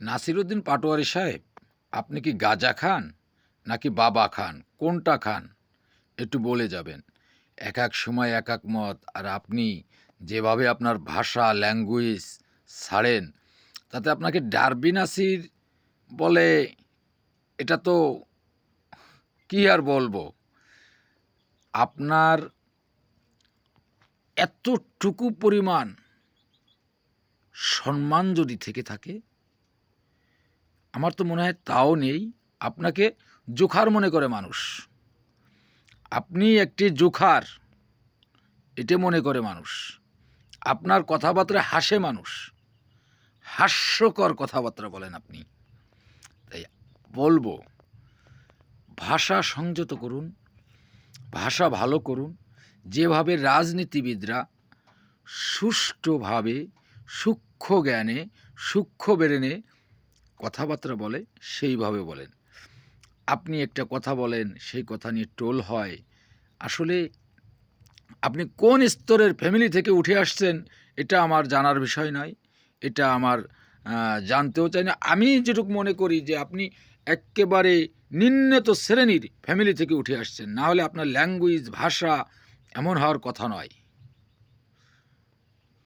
নাসিরুদ্দিন পাটোয়ারি সাহেব, আপনি কি গাজা খান নাকি বাবা খান? কোনটা খান? একটু বলে যাবেন। এক এক সময় এক এক মত, আর আপনি যেভাবে আপনার ভাষা, ল্যাঙ্গুয়েজ ছাড়েন, তাতে আপনাকে ডারবি নাসির বলে এটা তো কি আর বলব? আপনার এতটুকু পরিমাণ সম্মান যদি থেকে থাকে আমার তো মনে হয় তাও নেই। আপনাকে জোখার মনে করে মানুষ। আপনি একটি জোখার, এটা মনে করে মানুষ। আপনার কথাবার্তা হাসে মানুষ। হাস্যকর কথাবার্তা বলেন আপনি। তাই বলব, ভাষা সংযত করুন, ভাষা ভালো করুন। যেভাবে রাজনীতিবিদরা সুষ্ঠুভাবে, সূক্ষ্ম জ্ঞানে, সূক্ষ্ম বেরেনে কথাবার্তা বলে, সেইভাবে বলেন। আপনি একটা কথা বলেন, সেই কথা নিয়ে টোল হয়। আসলে আপনি কোন স্তরের ফ্যামিলি থেকে উঠে আসছেন, এটা আমার জানার বিষয় নয়। এটা আমার জানতেও চাই না। আমি যেটুকু মনে করি যে আপনি একেবারে নিম্নত শ্রেণির ফ্যামিলি থেকে উঠে আসছেন। না হলে আপনার ল্যাঙ্গুয়েজ ভাষা এমন হওয়ার কথা নয়।